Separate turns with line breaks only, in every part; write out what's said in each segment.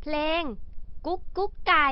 เพลง กุ๊กกุ๊กไก่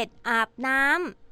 ็ดอาบน้ำ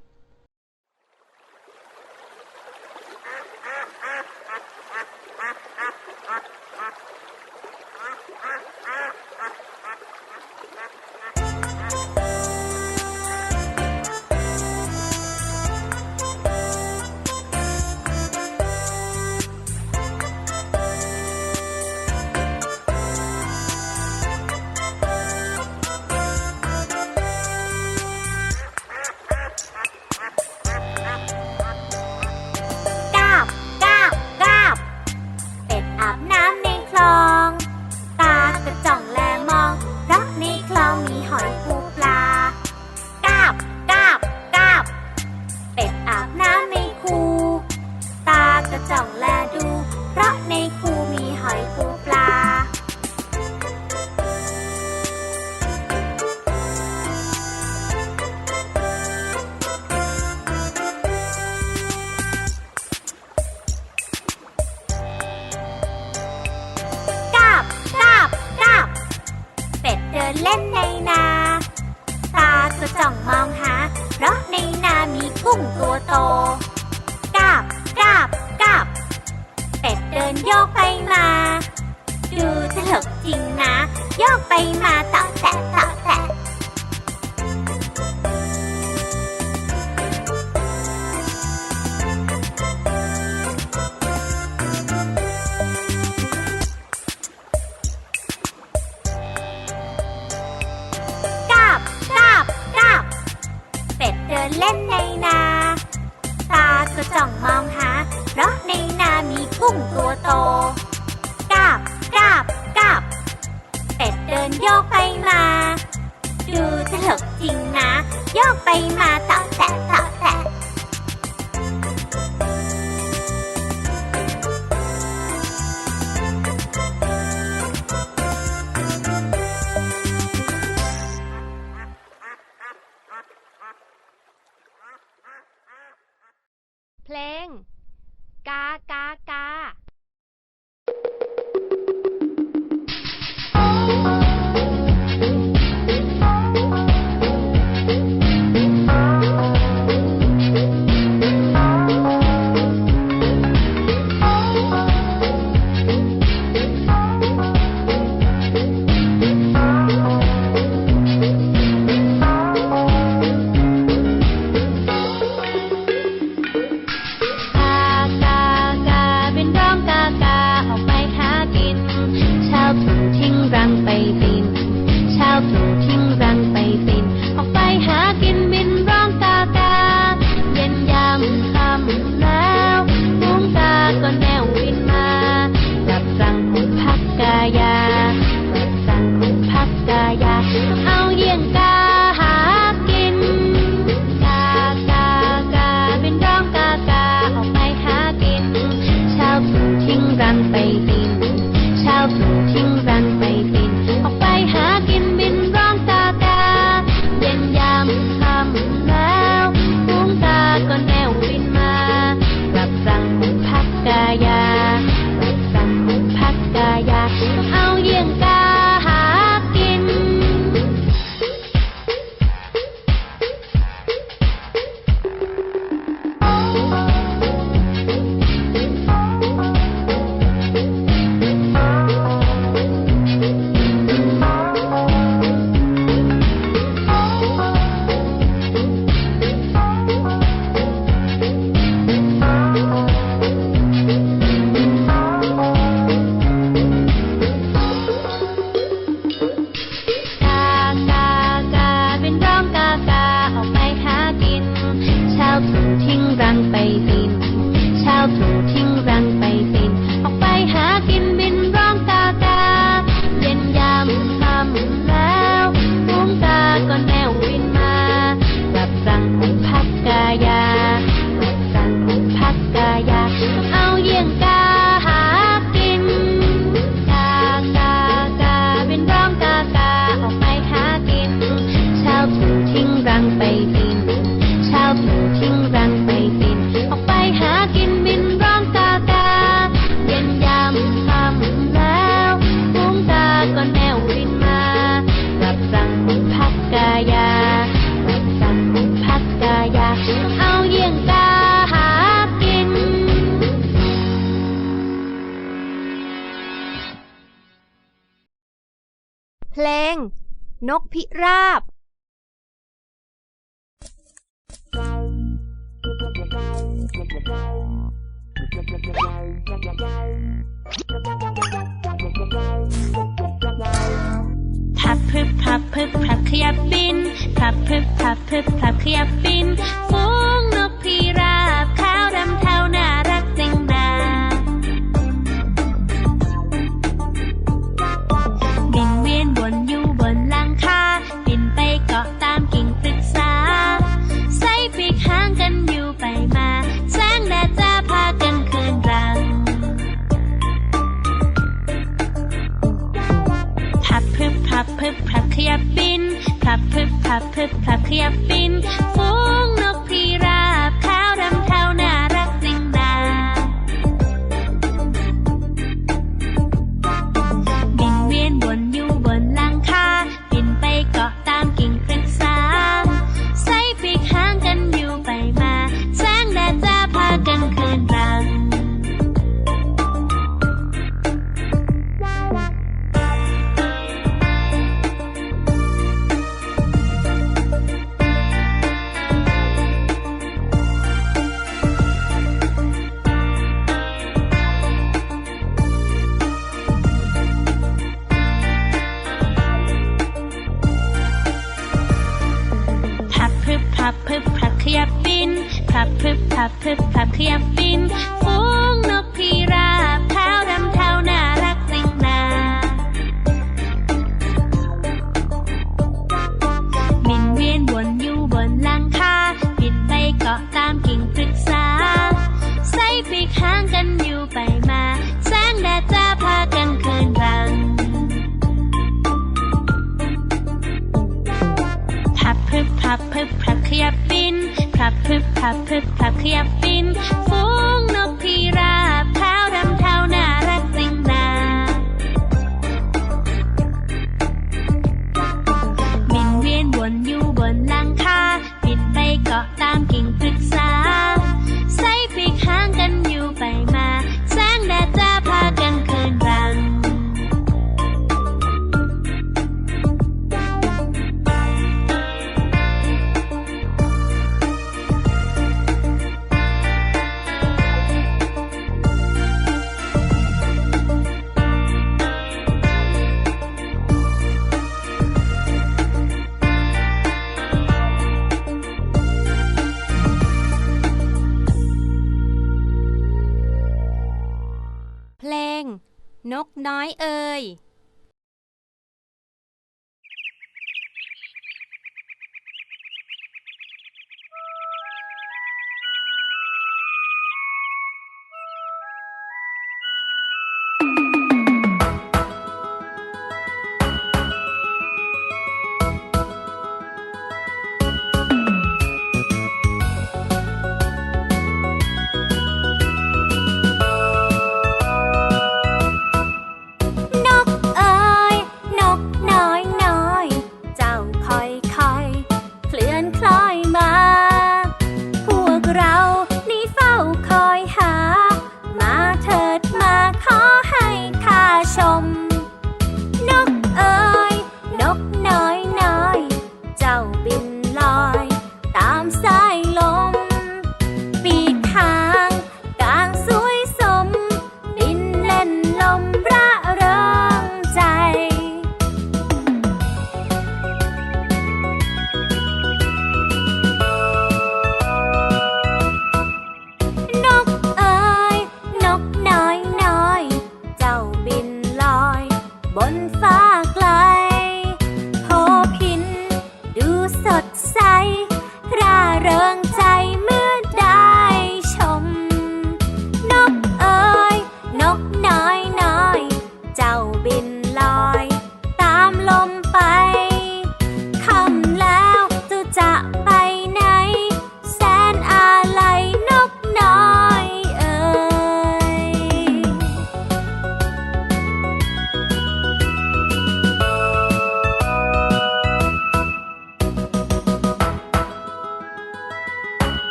เล่นในนาตาก็จ้องมอง
หา เพราะในนามีกุ้งตัวโตกาบกาบกาบเป็ดเดินโยกไปมา ดูตลกจริงนะ โยกไปมาตะ เถอะจริงนะ โยกไปมาต่อแต
นกพิราบ
พับพึบพับพึบพับขยับบิน พับพึบพับพึบพับขยับบินฟู Clap patria fille. cap, pip, cap, cramp, Puppet,
puppy, I've been fooled. นกน้อยเอ่ย